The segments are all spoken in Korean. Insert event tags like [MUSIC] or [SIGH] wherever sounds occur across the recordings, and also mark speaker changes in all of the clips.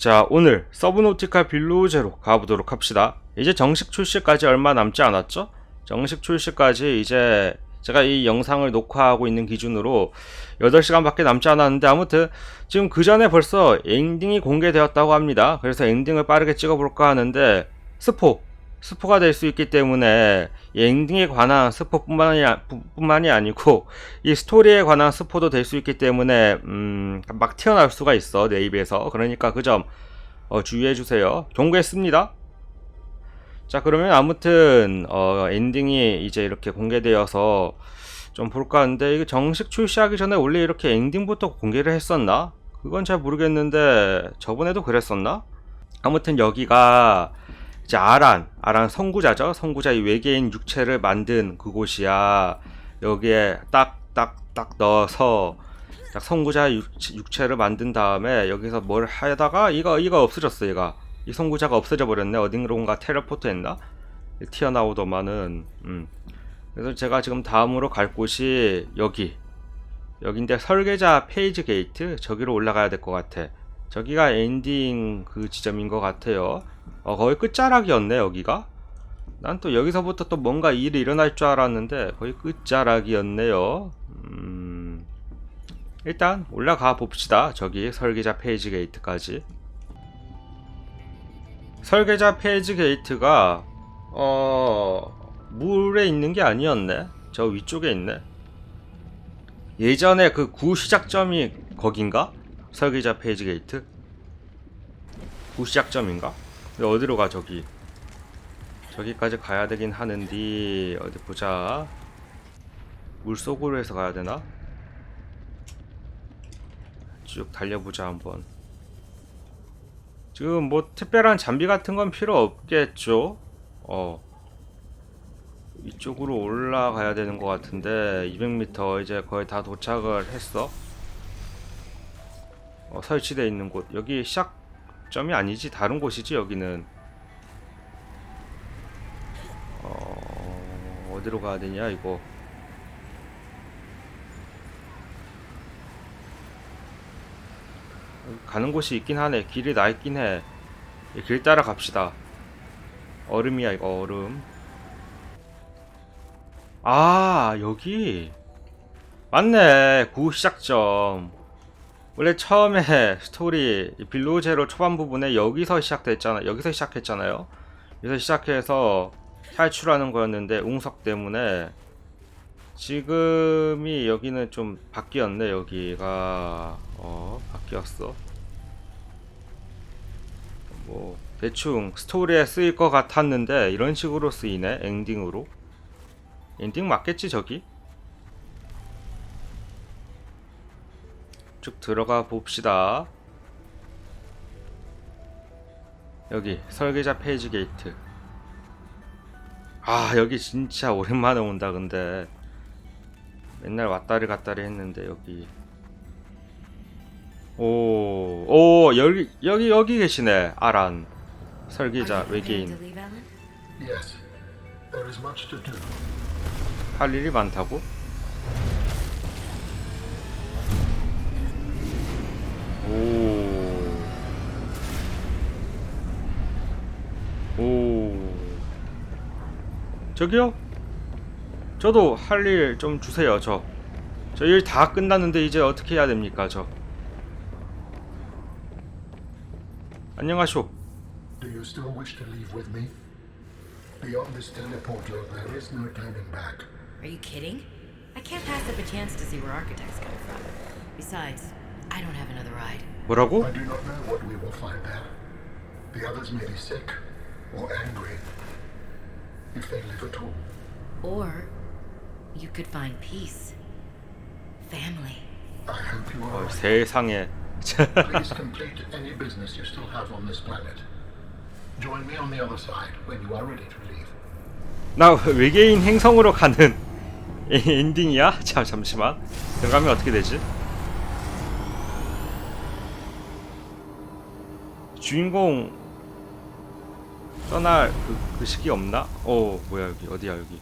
Speaker 1: 자, 오늘 서브노티칼 빌로우제로 가보도록 합시다. 이제 정식 출시까지 얼마 남지 않았죠? 정식 출시까지 이제 제가 이 영상을 녹화하고 있는 기준으로 8시간밖에 남지 않았는데 아무튼 지금 그 전에 벌써 엔딩이 공개되었다고 합니다. 그래서 엔딩을 빠르게 찍어볼까 하는데 스포, 스포가 될 수 있기 때문에 이 엔딩에 관한 스포뿐만이 뿐만이 아니고 이 스토리에 관한 스포도 될 수 있기 때문에 음, 막 튀어나올 수가 있어 내 입에서 그러니까 그 점 어, 주의해 주세요. 경고했습니다. 자 그러면 아무튼 어, 엔딩이 이제 이렇게 공개되어서 좀 볼까 하는데 이거 정식 출시하기 전에 원래 이렇게 엔딩부터 공개를 했었나? 그건 잘 모르겠는데 저번에도 그랬었나? 아무튼 여기가 이제 아란, 아란 선구자죠. 선구자 이 외계인 육체를 만든 그곳이야. 여기에 딱 딱 딱 넣어서 딱 선구자 육, 육체 를 만든 다음에 여기서 뭘 하다가 이거 이거 없어졌어 얘가. 이 선구자가 없어져 버렸네. 어딘가 텔레포트 했나? 튀어나오더만은 음. 그래서 제가 지금 다음으로 갈 곳이 여기. 여긴데 설계자 페이지 게이트 저기로 올라가야 될 것 같아 저기가 엔딩 그 지점인 것 같아요 어 거의 끝자락이었네 여기가 난 또 여기서부터 또 뭔가 일이 일어날 줄 알았는데 거의 끝자락이었네요 음 일단 올라가 봅시다. 저기 설계자 페이지 게이트까지. 설계자 페이지 게이트가 어 물에 있는 게 아니었네. 저 위쪽에 있네. 예전에 그 구 시작점이 거긴가? 설계자 페이지 게이트? 구 시작점인가? 근데 어디로 가 저기? 저기까지 가야 되긴 하는데 어디 보자. 물 속으로 해서 가야 되나? 쭉 달려보자 한번. 지금 뭐 특별한 장비 같은 건 필요 없겠죠? 어. 이쪽으로 올라가야 되는 것 같은데 200m 이제 거의 다 도착을 했어. 어, 설치되어 있는 곳 여기 시작점이 아니지 다른 곳이지 여기는. 어 어디로 가야 되냐 이거. 가는 곳이 있긴 하네. 길이 나 있긴 해. 이길 따라 갑시다. 얼음이야, 이거 얼음. 아, 여기. 맞네. 구 시작점. 원래 처음에 스토리 이 빌로우 제로 초반 부분에 여기서 시작됐잖아. 여기서 시작했잖아요. 여기서 시작해서 탈출하는 거였는데 웅석 때문에 지금이 여기는 좀 바뀌었네 여기가 어 바뀌었어 뭐 대충 스토리에 쓰일 것 같았는데 이런 식으로 쓰이네 엔딩으로 엔딩 맞겠지 저기 쭉 들어가 봅시다. 여기 설계자 페이지 게이트. 아 여기 진짜 오랜만에 온다 근데. 맨날 왔다리 갔다리 했는데 여기. 오, 오 여기 여기 여기 계시네. 아란 설계자 외계인. 할 일이 많다고? 오, 오, 저기요? 저도 할 일 좀 주세요, 저. 저 일 다 끝났는데 이제 어떻게 해야 됩니까, 저? 안녕하쇼.
Speaker 2: Do you still wish to leave with me? Beyond this teleporter, there is no turning back.
Speaker 3: Are you kidding? I can't pass up a chance to see where architects come from. Besides, I don't have another ride.
Speaker 1: 뭐라고?
Speaker 2: I do not know what we will find there. The others may be sick or angry. If they live at all.
Speaker 3: Or you could find peace. Family.
Speaker 2: I hope you are
Speaker 1: 어. 세상에.
Speaker 2: Please complete any business you still have on this planet. Join me on the other side when you are ready to leave.
Speaker 1: 나 외계인 행성으로 가는 엔딩이야? 자 잠시만 들어가면 어떻게 되지? 주인공 떠날 그, 그 시기 없나? 어 뭐야 여기 어디야 여기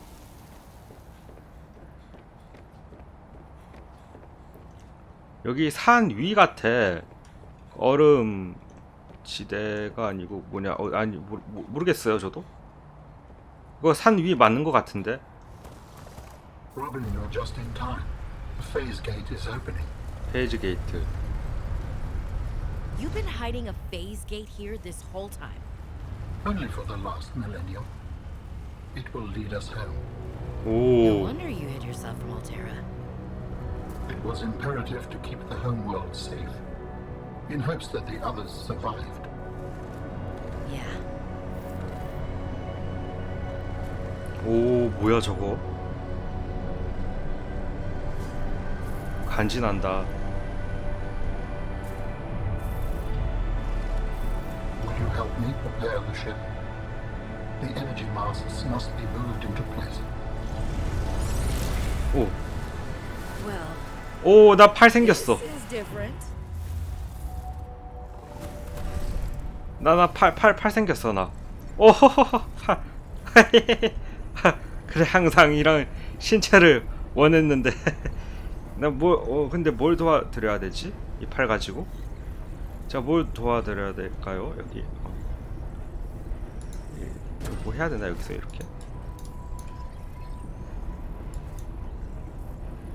Speaker 1: 여기 산 위 같아 얼음 지대가 아니고 뭐냐? 어, 아니 모, 모, 모르겠어요 저도. 이거 산 위 맞는 것 같은데.
Speaker 2: Robin, you're just in time. The phase gate is opening.
Speaker 1: 페이지 게이트.
Speaker 3: You've been hiding a phase gate here this whole time.
Speaker 2: Only for the last millennium. It will lead us home.
Speaker 3: No
Speaker 1: 오.
Speaker 3: wonder you hid yourself from Altera.
Speaker 2: It was imperative to keep the homeworld safe, in hopes that the others survived.
Speaker 3: Yeah.
Speaker 1: 오 뭐야 저거? 간지난다.
Speaker 2: Would you help me prepare the ship? The energy masts must be moved into place.
Speaker 1: 오.
Speaker 3: Well,
Speaker 1: 오 나 팔 생겼어.
Speaker 3: this is different.
Speaker 1: 나 나 팔 팔 팔 생겼어 나. 오호호호 팔. 그래 항상 이런 신체를 원했는데 나뭐 어, 근데 뭘 도와드려야 되지? 이 팔 가지고? 자 뭘 도와드려야 될까요? 여기 어. 이- 뭐 해야 되나 여기서 이렇게?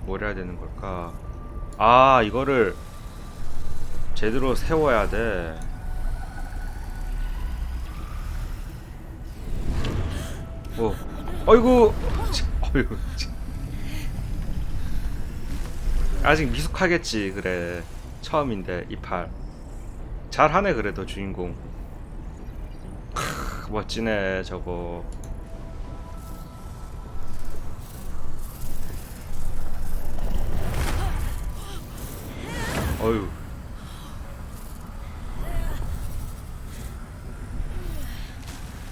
Speaker 1: 뭘 해야 되는 걸까? 아 이거를 제대로 세워야 돼. 어, 어이구, 치, 어이구, 치. 아직 미숙하겠지, 그래. 처음인데 이 팔. 잘하네 그래도 주인공. 크, 멋지네 저거. 어휴.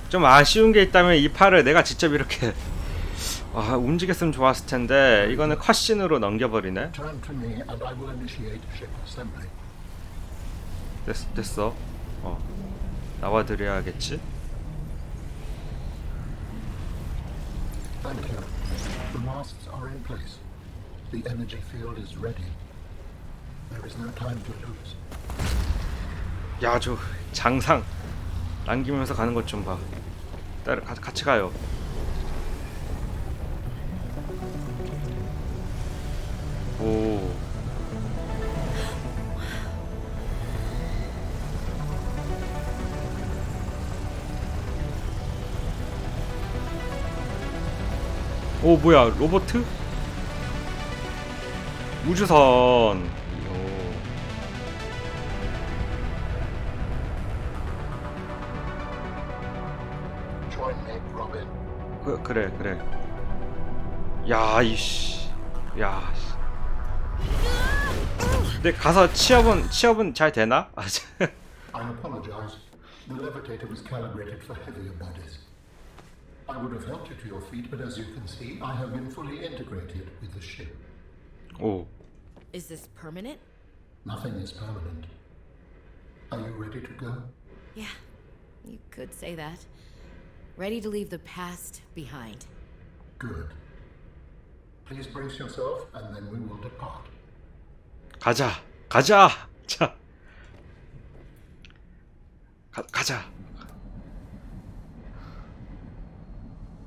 Speaker 1: 좀 아쉬운 게 있다면 이 팔을 내가 직접 이렇게 [LAUGHS] 아, 움직였으면 좋았을 텐데 이거는 컷신으로 넘겨버리네. 됐, 됐어. 어. 나와드려야겠지.
Speaker 2: Thank you. The masts are in place. The energy field is ready. There is no time to lose.
Speaker 1: 야, 저 장상 남기면서 가는 것 좀 봐. 따라 가, 같이 가요. 오 뭐야 로보트? 우주선 오. 그, 그래 그래 야 이씨 야 씨. 근데 가서 취업은 취업은 잘 되나? 아, 참.
Speaker 2: I apologize. The levitator was calibrated for heavier bodies. I would have helped you to your feet, but as you can see, I have been fully integrated with the ship.
Speaker 1: 오
Speaker 3: Is this permanent?
Speaker 2: Nothing is permanent. Are you ready to go?
Speaker 3: Yeah, you could say that. Ready to leave the past behind.
Speaker 2: Good. Please brace yourself, and then we will depart.
Speaker 1: 가자 가자 자 가, 가자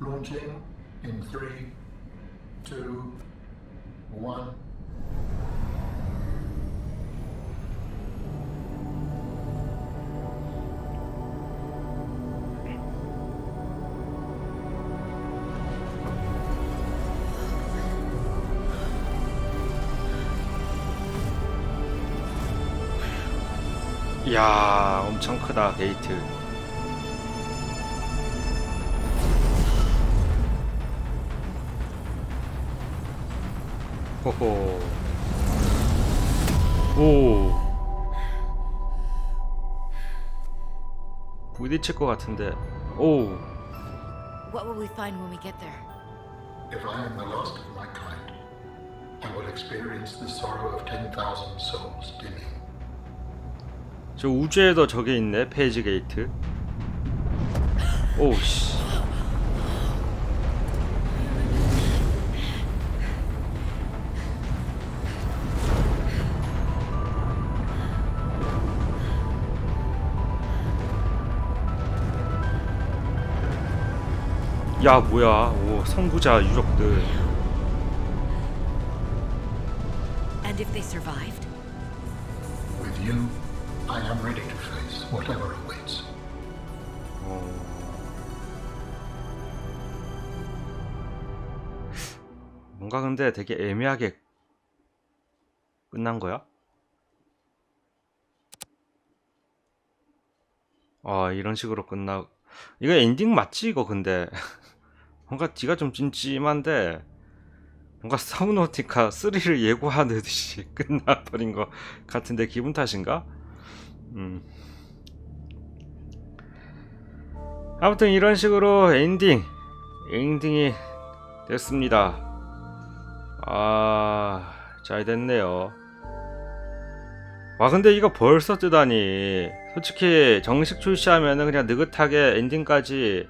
Speaker 2: Launching in three, two, one.
Speaker 1: 이야 엄청 크다 게이트 호호 오 부딪힐 것 같은데 오
Speaker 3: What will we find when we get there?
Speaker 2: If I am the last of my kind, I will experience the sorrow of 10,000 souls dimming.
Speaker 1: 저 우주에도 저게 있네 페이지 게이트 오 씨 야 뭐야 오 선구자 유적들
Speaker 3: And if they survived?
Speaker 2: With you, I am ready to face whatever awaits.
Speaker 1: 뭔가 근데 되게 애매하게 끝난 거야? 아 이런 식으로 끝나 이거 엔딩 맞지 이거 근데 뭔가 뒤가 좀 찜찜한데 뭔가 사우노티카 3를 예고하듯이 [LAUGHS] 끝나버린 것 같은데 기분 탓인가? 음. 아무튼 이런 식으로 엔딩 엔딩이 됐습니다. 아, 잘 됐네요. 와, 근데 이거 벌써 뜨다니. 솔직히 정식 출시하면은 그냥 느긋하게 엔딩까지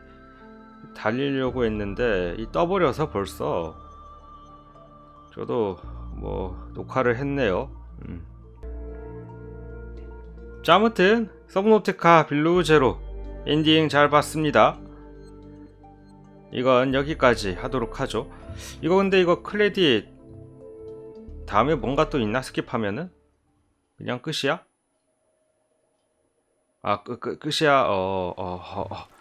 Speaker 1: 달리려고 했는데, 이 떠버려서 벌써 저도 뭐 녹화를 했네요. 음. 자, 아무튼 서브노티카 빌루 제로 엔딩 잘 봤습니다. 이건 여기까지 하도록 하죠. 이거 근데 이거 클레딧 다음에 뭔가 또 있나 스킵하면은 그냥 끝이야? 아 끝, 끝, 끝이야 어 어 어, 어, 어.